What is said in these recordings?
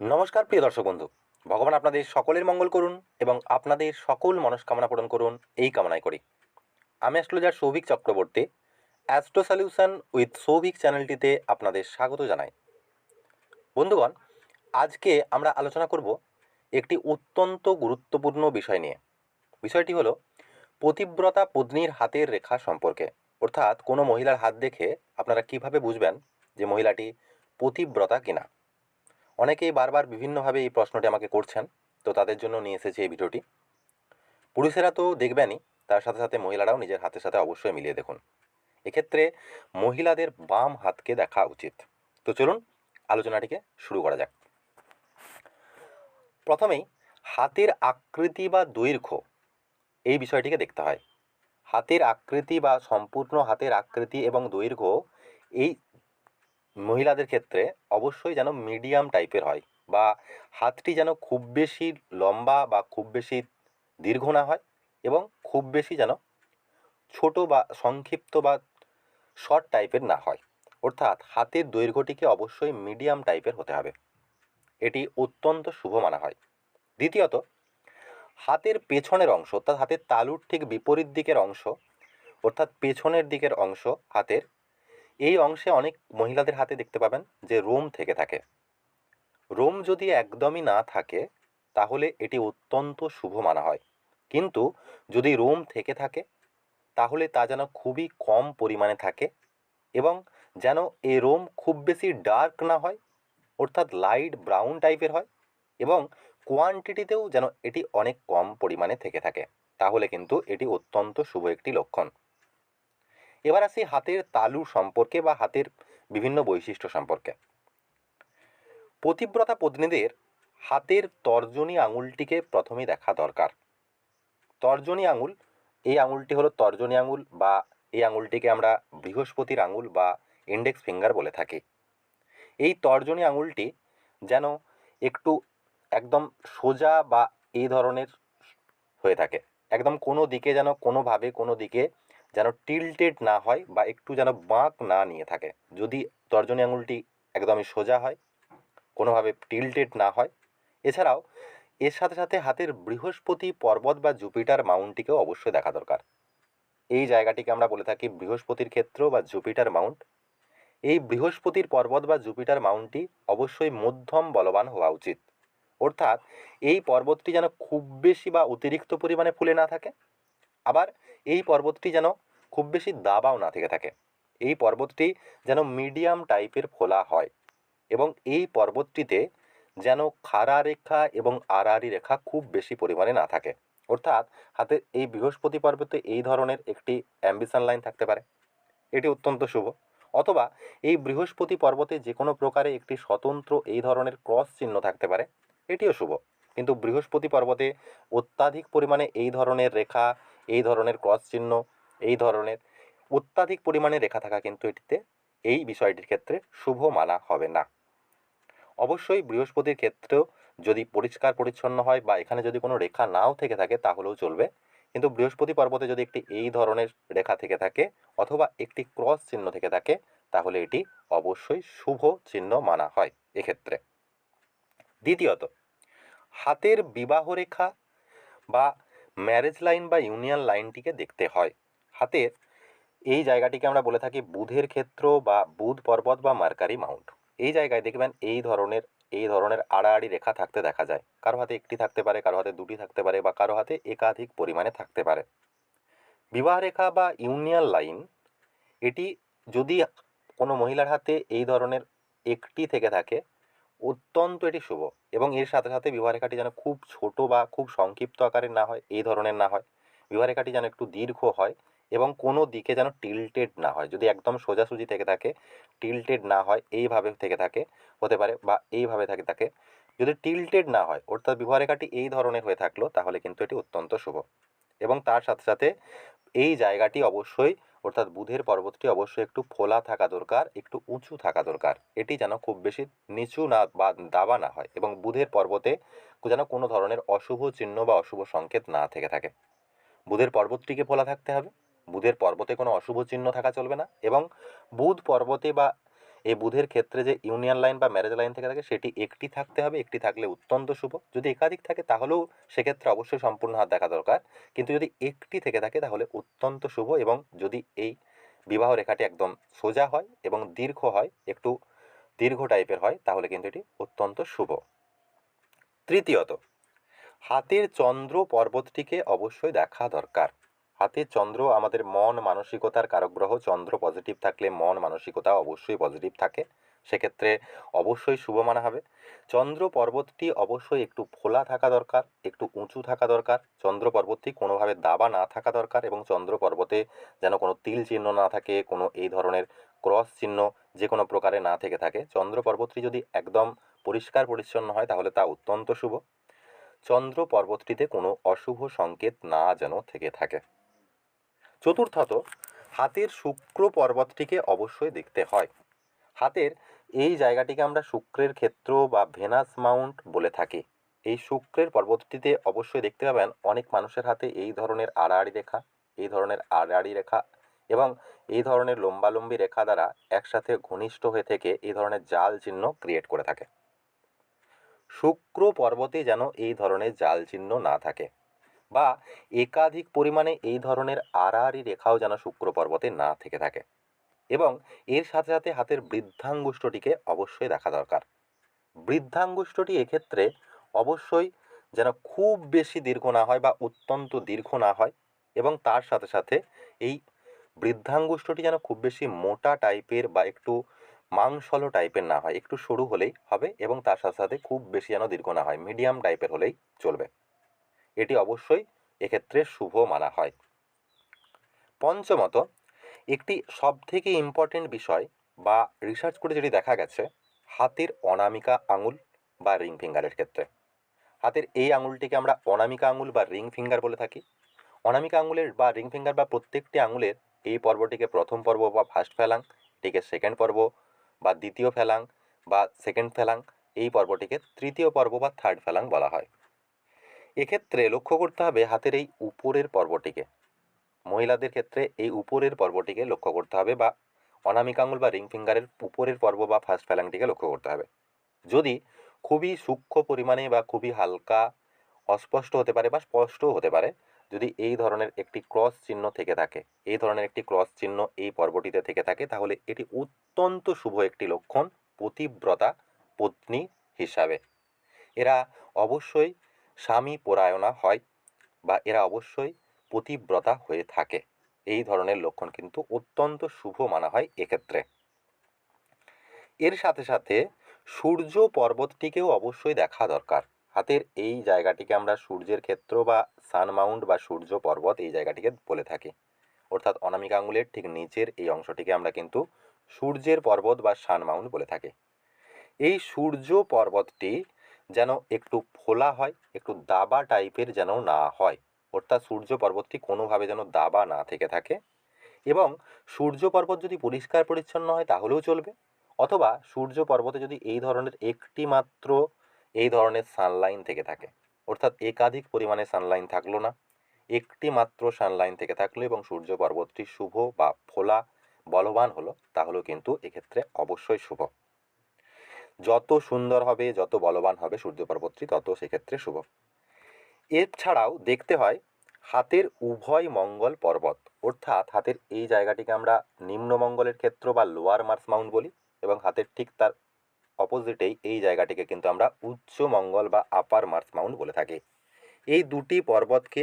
নমস্কার, প্রিয় দর্শক বন্ধু। ভগবান আপনাদের সকলের মঙ্গল করুন এবং আপনাদের সকল মনস্কামনা পূরণ করুন এই কামনাই করি। আমি astrologer Souvik Chakraborty, astro solution with Souvik চ্যানেলটিতে আপনাদের স্বাগত জানাই। বন্ধুগণ, আজকে আমরা আলোচনা করব একটি অত্যন্ত গুরুত্বপূর্ণ বিষয় নিয়ে। বিষয়টি হলো পতিব্রতা পত্নীর হাতের রেখা সম্পর্কে। অর্থাৎ কোনো মহিলার হাত দেখে আপনারা কীভাবে বুঝবেন যে মহিলাটি পতিব্রতা কিনা? অনেকেই বারবার বিভিন্নভাবে এই প্রশ্নটি আমাকে করছেন, তো তাদের জন্য নিয়ে এসেছি এই ভিডিওটি। পুরুষেরা তো দেখবেনই, তার সাথে সাথে মহিলারাও নিজের হাতের সাথে অবশ্যই মিলিয়ে দেখুন। এক্ষেত্রে মহিলাদের বাম হাতকে দেখা উচিত। তো চলুন, আলোচনাটিকে শুরু করা যাক। প্রথমেই, হাতের আকৃতি বা দৈর্ঘ্য এই বিষয়টিকে দেখতে হয়। হাতের আকৃতি বা সম্পূর্ণ হাতের আকৃতি এবং দৈর্ঘ্য এই মহিলাদের ক্ষেত্রে অবশ্যই যেন মিডিয়াম টাইপের হয় বা হাতটি যেন খুব বেশি লম্বা বা খুব বেশি দীর্ঘ না হয় এবং খুব বেশি যেন ছোট বা সংক্ষিপ্ত বা শর্ট টাইপের না হয়। অর্থাৎ হাতের দৈর্ঘ্যটিকে অবশ্যই মিডিয়াম টাইপের হতে হবে। এটি অত্যন্ত শুভ মানা হয়। দ্বিতীয়ত, হাতের পেছনের অংশ অর্থাৎ হাতের তালুর ঠিক বিপরীত দিকের অংশ অর্থাৎ পেছনের দিকের অংশ হাতের এই অংশে অনেক মহিলাদের হাতে দেখতে পাবেন যে রোম থেকে থাকে। রোম যদি একদমই না থাকে, তাহলে এটি অত্যন্ত শুভ মানা হয়। কিন্তু যদি রোম থেকে থাকে, তাহলে তা যেন খুবই কম পরিমাণে থাকে এবং যেন এই রোম খুব বেশি ডার্ক না হয়, অর্থাৎ লাইট ব্রাউন টাইপের হয় এবং কোয়ান্টিটিতেও যেন এটি অনেক কম পরিমাণে থেকে থাকে। তাহলে কিন্তু এটি অত্যন্ত শুভ একটি লক্ষণ। এবার আসি হাতের তালু সম্পর্কে বা হাতের বিভিন্ন বৈশিষ্ট্য সম্পর্কে। পতিব্রতা পত্নীদের হাতের তর্জনী আঙুলটিকে প্রথমে দেখা দরকার। তর্জনী আঙুল, এই আঙুলটি হলো তর্জনী আঙুল বা এই আঙুলটিকে আমরা বৃহস্পতির আঙুল বা ইন্ডেক্স ফিঙ্গার বলে থাকি। এই তর্জনী আঙুলটি যেন একটু একদম সোজা বা এই ধরনের হয়ে থাকে। একদম কোনো দিকে যেন কোনোভাবে কোনো দিকে যেন টিল্টেড না হয় বা একটু যেন বাঁক না নিয়ে থাকে। যদি তর্জনী আঙুলটি একদমই সোজা হয়, কোনোভাবে টিল্টেড না হয়, এছাড়াও এর সাথে সাথে হাতের বৃহস্পতি পর্বত বা জুপিটার মাউন্টটিকেও অবশ্যই দেখা দরকার। এই জায়গাটিকে আমরা বলে থাকি বৃহস্পতির ক্ষেত্র বা জুপিটার মাউন্ট। এই বৃহস্পতির পর্বত বা জুপিটার মাউন্টটি অবশ্যই মধ্যম বলবান হওয়া উচিত। অর্থাৎ এই পর্বতটি যেন খুব বেশি বা অতিরিক্ত পরিমাণে ফুলে না থাকে। আবার এই পর্বতটি যেন খুব বেশি দাবাও না থেকে থাকে। এই পর্বতটি যেন মিডিয়াম টাইপের ফোলা হয় এবং এই পর্বতটিতে যেন খাড়া রেখা এবং আড়াআড়ি রেখা খুব বেশি পরিমাণে না থাকে। অর্থাৎ হাতে এই বৃহস্পতি পর্বতে এই ধরনের একটি অ্যাম্বিশন লাইন থাকতে পারে। এটি অত্যন্ত শুভ। অথবা এই বৃহস্পতি পর্বতে যে কোনো প্রকারে একটি স্বতন্ত্র এই ধরনের ক্রস চিহ্ন থাকতে পারে। এটিও শুভ। কিন্তু বৃহস্পতি পর্বতে অত্যাধিক পরিমাণে এই ধরনের রেখা এই ধরনের ক্রস চিহ্ন, এই ধরনের অত্যাধিক পরিমাণে রেখা থাকা কিন্তু এটিতে এই বিষয়টির ক্ষেত্রে শুভ মানা হবে না। অবশ্যই বৃহস্পতির ক্ষেত্রেও যদি পরিষ্কার পরিচ্ছন্ন হয় বা এখানে যদি কোনো রেখা নাও থেকে থাকে তাহলেও চলবে। কিন্তু বৃহস্পতি পর্বতে যদি একটি এই ধরনের রেখা থেকে থাকে অথবা একটি ক্রস চিহ্ন থেকে থাকে তাহলে এটি অবশ্যই শুভ চিহ্ন মানা হয় এক্ষেত্রে। দ্বিতীয়ত, হাতের বিবাহ রেখা বা ম্যারেজ লাইন বা ইউনিয়ন লাইনটিকে দেখতে হয়। হাতের এই জায়গাটিকে আমরা বলে থাকি বুধের ক্ষেত্র বা বুধ পর্বত বা মার্কারি মাউন্ট। এই জায়গায় দেখবেন এই ধরনের এই ধরনের আড়াআড়ি রেখা থাকতে দেখা যায়। কারও হাতে একটি থাকতে পারে, কারও হাতে দুটি থাকতে পারে বা কারও হাতে একাধিক পরিমাণে থাকতে পারে। বিবাহ রেখা বা ইউনিয়ন লাইন এটি যদি কোনো মহিলার হাতে এই ধরনের একটি থেকে থাকে অত্যন্ত এটি শুভ এবং এর সাথে সাথে বিবাহ রেখাটি যেন খুব ছোট বা খুব সংক্ষিপ্ত আকারের না হয়, এই ধরনের না হয়। বিবাহ রেখাটি যেন একটু দীর্ঘ হয় এবং কোনো দিকে যেন টিল্টেড না হয়। যদি একদম সোজাসুজি থেকে থাকে টিল্টেড না হয়, এইভাবে থেকে থাকে, হতে পারে বা এইভাবে থাকে থাকে। যদি টিল্টেড না হয়, অর্থাৎ বিবাহ রেখাটি এই ধরনের হয়ে থাকল, তাহলে কিন্তু এটি অত্যন্ত শুভ। এবং তার সাথে সাথে এই জায়গাটি অবশ্যই, অর্থাৎ বুধের পর্বতটি অবশ্যই একটু ফোলা থাকা দরকার, একটু উঁচু থাকা দরকার। এটি যেন খুব বেশি নিচু না বা দাবা না হয় এবং বুধের পর্বতে যেন কোনো ধরনের অশুভ চিহ্ন বা অশুভ সংকেত না থেকে থাকে। বুধের পর্বতটিকে ফোলা থাকতে হবে। বুধের পর্বতে কোনো অশুভ চিহ্ন থাকা চলবে না এবং বুধ পর্বতে বা এই বুধের ক্ষেত্রে যে ইউনিয়ন লাইন বা ম্যারেজ লাইন থেকে থাকে, সেটি একটি থাকতে হবে, একটি থাকলে অত্যন্ত শুভ। যদি একাধিক থাকে, তাহলেও সেক্ষেত্রে অবশ্যই সম্পূর্ণ হাত দেখা দরকার। কিন্তু যদি একটি থেকে থাকে, তাহলে অত্যন্ত শুভ এবং যদি এই বিবাহ রেখাটি একদম সোজা হয় এবং দীর্ঘ হয়, একটু দীর্ঘ টাইপের হয়, তাহলে কিন্তু এটি অত্যন্ত শুভ। তৃতীয়ত, হাতের চন্দ্র পর্বতটিকে অবশ্যই দেখা দরকার। হাতের চন্দ্র আমাদের মন মানসিকতার কারক গ্রহ চন্দ্র পজিটিভ থাকলে মন মানসিকতা অবশ্যই পজিটিভ থাকে। সেক্ষেত্রে অবশ্যই শুভ মানা হবে। চন্দ্র পর্বতটি অবশ্যই একটু ফোলা থাকা দরকার, একটু উঁচু থাকা দরকার। চন্দ্র পর্বতটি কোনোভাবে দাবা না থাকা দরকার এবং চন্দ্র পর্বতে যেন কোনো তিল চিহ্ন না থাকে, কোনো এই ধরনের ক্রস চিহ্ন যে কোনো প্রকারে না থেকে থাকে। চন্দ্র পর্বতটি যদি একদম পরিষ্কার পরিচ্ছন্ন হয় তাহলে তা অত্যন্ত শুভ। চন্দ্র পর্বতটিতে কোনো অশুভ সংকেত না যেন থেকে থাকে। চতুর্থত, হাতের শুক্র পর্বতটিকে অবশ্যই দেখতে হয়। হাতের এই জায়গাটিকে আমরা শুক্রের ক্ষেত্র বা ভেনাস মাউন্ট বলে থাকি। এই শুক্রের পর্বতটিতে অবশ্যই দেখতে পাবেন অনেক মানুষের হাতে এই ধরনের আড়াআড়ি রেখা, এই ধরনের আড়াআড়ি রেখা এবং এই ধরনের লম্বালম্বি রেখা দ্বারা একসাথে ঘনিষ্ঠ হয়ে থেকে এই ধরনের জাল চিহ্ন ক্রিয়েট করে থাকে। শুক্র পর্বতে যেন এই ধরনের জাল চিহ্ন না থাকে। বা একাধিক পরিমাণে এই ধরনের আড়াআড়ি রেখাও যেন শুক্র পর্বতে না থেকে থাকে এবং এর সাথে সাথে হাতের বৃদ্ধাঙ্গুষ্ঠটিকে অবশ্যই দেখা দরকার। বৃদ্ধাঙ্গুষ্ঠটি এক্ষেত্রে অবশ্যই যেন খুব বেশি দীর্ঘ না হয় বা অত্যন্ত দীর্ঘ না হয় এবং তার সাথে সাথে এই বৃদ্ধাঙ্গুষ্ঠটি যেন খুব বেশি মোটা টাইপের বা একটু মাংসল টাইপের না হয়, একটু সরু হলেই হবে এবং তার সাথে সাথে খুব বেশি যেন দীর্ঘ না হয়, মিডিয়াম টাইপের হলেই চলবে। এটি অবশ্যই এক্ষেত্রে শুভ মানা হয়। পঞ্চমত, একটি সবথেকে ইম্পর্টেন্ট বিষয় বা রিসার্চ করে যেটি দেখা গেছে, হাতের অনামিকা আঙুল বা রিং ফিঙ্গারের ক্ষেত্রে। হাতের এই আঙুলটিকে আমরা অনামিকা আঙুল বা রিং ফিঙ্গার বলে থাকি। অনামিকা আঙুলের বা রিং ফিঙ্গার বা প্রত্যেকটি আঙুলের এই পর্বটিকে প্রথম পর্ব বা ফার্স্ট ফেলাং এটিকে সেকেন্ড পর্ব বা দ্বিতীয় ফেলাং বা সেকেন্ড ফেলাং এই পর্বটিকে তৃতীয় পর্ব বা থার্ড ফেলাং বলা হয়। এক্ষেত্রে লক্ষ্য করতে হবে হাতের এই উপরের পর্বটিকে। মহিলাদের ক্ষেত্রে এই উপরের পর্বটিকে লক্ষ্য করতে হবে বা অনামিকা আঙুল বা রিং ফিঙ্গারের উপরের পর্ব বা ফার্স্ট ফ্যালাংটিকে লক্ষ্য করতে হবে। যদি খুবই সূক্ষ্ম পরিমাণে বা খুবই হালকা, অস্পষ্ট হতে পারে বা স্পষ্টও হতে পারে, যদি এই ধরনের একটি ক্রস চিহ্ন থেকে থাকে, এই ধরনের একটি ক্রস চিহ্ন এই পর্বটিতে থেকে থাকে, তাহলে এটি অত্যন্ত শুভ একটি লক্ষণ, পতিব্রতা, পত্নী হিসাবে। এরা অবশ্যই স্বামী পরায়ণা হয় বা এরা অবশ্যই পতিব্রতা হয়ে থাকে। এই ধরনের লক্ষণ কিন্তু অত্যন্ত শুভ মানা হয় এক্ষেত্রে। এর সাথে সাথে সূর্য পর্বতটিকেও অবশ্যই দেখা দরকার। হাতের এই জায়গাটিকে আমরা সূর্যের ক্ষেত্র বা সান মাউন্ট বা সূর্য পর্বত এই জায়গাটিকে বলে থাকি। অর্থাৎ অনামিকা আঙুলের ঠিক নিচের এই অংশটিকে আমরা কিন্তু সূর্যের পর্বত বা সান মাউন্ট বলে থাকি। এই সূর্য পর্বতটি যেন একটু ফোলা হয়, একটু দাবা টাইপের যেন না হয়। অর্থাৎ সূর্য পর্বতটি কোনোভাবে যেন দাবা না থেকে থাকে এবং সূর্য পর্বত যদি পরিষ্কার পরিচ্ছন্ন হয় তাহলেও চলবে। অথবা সূর্য পর্বতে যদি এই ধরনের একটি মাত্র এই ধরনের সানলাইন থেকে থাকে, অর্থাৎ একাধিক পরিমাণে সানলাইন থাকল না, একটি মাত্র সানলাইন থেকে থাকল এবং সূর্য পর্বতটি শুভ বা ফোলা, বলবান হলো, তাহলেও কিন্তু এক্ষেত্রে অবশ্যই শুভ। যত সুন্দর হবে, যত বলবান হবে সূর্য পর্বতটি তত সেক্ষেত্রে শুভ। এছাড়াও দেখতে হয় হাতের উভয় মঙ্গল পর্বত, অর্থাৎ হাতের এই জায়গাটিকে আমরা নিম্ন মঙ্গলের ক্ষেত্র বা লোয়ার মার্স মাউন্ট বলি এবং হাতের ঠিক তার অপোজিটেই এই জায়গাটিকে কিন্তু আমরা উচ্চ মঙ্গল বা আপার মার্স মাউন্ট বলে থাকি। এই দুটি পর্বতকে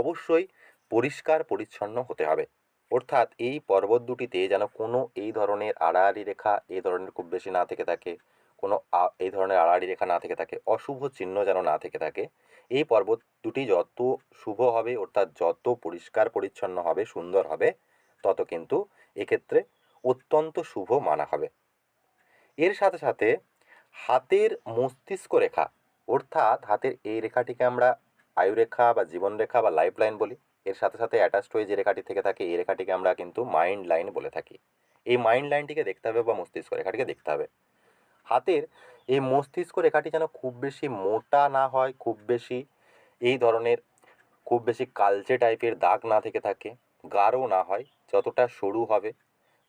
অবশ্যই পরিষ্কার পরিচ্ছন্ন হতে হবে। অর্থাৎ এই পর্বত দুটিতে যেন কোনো এই ধরনের আড়াআড়ি রেখা, এই ধরনের খুব বেশি না থেকে থাকে কোনো এই ধরনের আড়াআড়ি রেখা না থেকে থাকে, অশুভ চিহ্ন যেন না থেকে থাকে, এই পর্বত দুটি যত শুভ হবে, অর্থাৎ যত পরিষ্কার পরিচ্ছন্ন হবে, সুন্দর হবে, তত কিন্তু এক্ষেত্রে অত্যন্ত শুভ মানা হবে। এর সাথে সাথে হাতের মস্তিষ্ক রেখা, অর্থাৎ হাতের এই রেখাটিকে আমরা আয়ুরেখা বা জীবনরেখা বা লাইফ লাইন বলি, এর সাথে সাথে অ্যাটাচড হয়ে যে রেখাটি থেকে থাকে, এই রেখাটিকে আমরা কিন্তু মাইন্ড লাইন বলে থাকি। এই মাইন্ড লাইনটিকে দেখতে হবে বা মস্তিষ্ক রেখাটিকে দেখতে হবে। হাতের এই মস্তিষ্ক রেখাটি যেন খুব বেশি মোটা না হয়, খুব বেশি এই ধরনের, খুব বেশি কালচে টাইপের দাগ না থেকে থাকে, গাঢ় না হয়, যতটা সরু হবে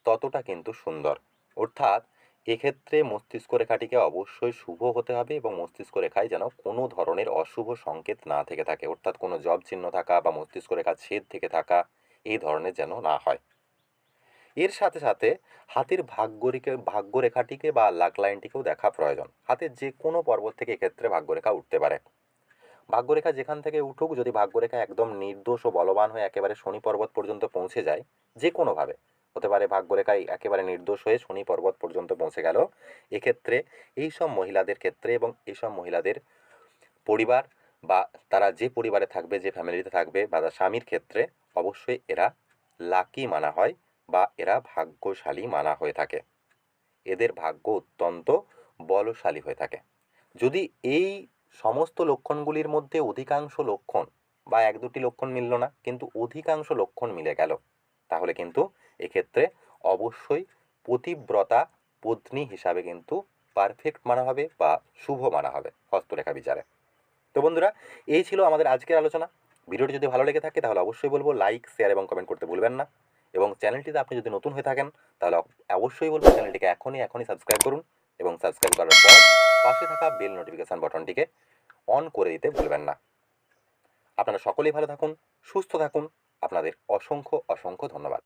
ততটা কিন্তু সুন্দর। অর্থাৎ এক্ষেত্রে মস্তিষ্ক রেখাটিকে অবশ্যই শুভ হতে হবে এবং মস্তিষ্ক রেখায় যেন কোনো ধরনের অশুভ সংকেত না থেকে থাকে, অর্থাৎ কোনো জব চিহ্ন থাকা বা মস্তিষ্ক রেখা ছেদ থেকে থাকা এই ধরনের যেন না হয়। এর সাথে সাথে হাতের ভাগ্যরেখে ভাগ্যরেখাটিকে বা লাক লাইনটিকেও দেখা প্রয়োজন। হাতের যে কোনো পর্বত থেকে এক্ষেত্রে ভাগ্যরেখা উঠতে পারে। ভাগ্যরেখা যেখান থেকে উঠুক, যদি ভাগ্যরেখা একদম নির্দোষ ও বলবান হয়ে একেবারে শনি পর্বত পর্যন্ত পৌঁছে যায়, যে কোনোভাবে, হতে পারে ভাগ্যরেখায় একেবারে নির্দোষ হয়ে শনি পর্বত পর্যন্ত পৌঁছে গেল, এক্ষেত্রে এই সব মহিলাদের ক্ষেত্রে এবং এইসব মহিলাদের পরিবার বা তারা যে পরিবারে থাকবে, যে ফ্যামিলিতে থাকবে বা তার স্বামীর ক্ষেত্রে অবশ্যই এরা লাকি মানা হয়। বা এরা ভাগ্যশালী মানা হয়ে থাকে। এদের ভাগ্য অত্যন্ত বলশালী হয়ে থাকে। যদি এই সমস্ত লক্ষণগুলির মধ্যে অধিকাংশ লক্ষণ বা এক দুটি লক্ষণ মিলল না, কিন্তু অধিকাংশ লক্ষণ মিলে গেল, তাহলে কিন্তু এক্ষেত্রে অবশ্যই পতিব্রতা পত্নী হিসাবে কিন্তু পারফেক্ট মানা হবে বা শুভ মানা হবে হস্তরেখা বিচারে। তো বন্ধুরা, এই ছিল আমাদের আজকের আলোচনা। ভিডিওটি যদি ভালো লেগে থাকে, তাহলে অবশ্যই বলব লাইক শেয়ার এবং কমেন্ট করতে ভুলবেন না। এবং চ্যানেলটিতে আপনি যদি নতুন হয়ে থাকেন, তাহলে অবশ্যই বলব চ্যানেলটিকে এখনই এখনই সাবস্ক্রাইব করুন এবং সাবস্ক্রাইব করার পর পাশে থাকা বেল নোটিফিকেশান বাটনটিকে অন করে দিতে ভুলবেন না। আপনারা সকলেই ভালো থাকুন, সুস্থ থাকুন। আপনাদের অসংখ্য অসংখ্য ধন্যবাদ।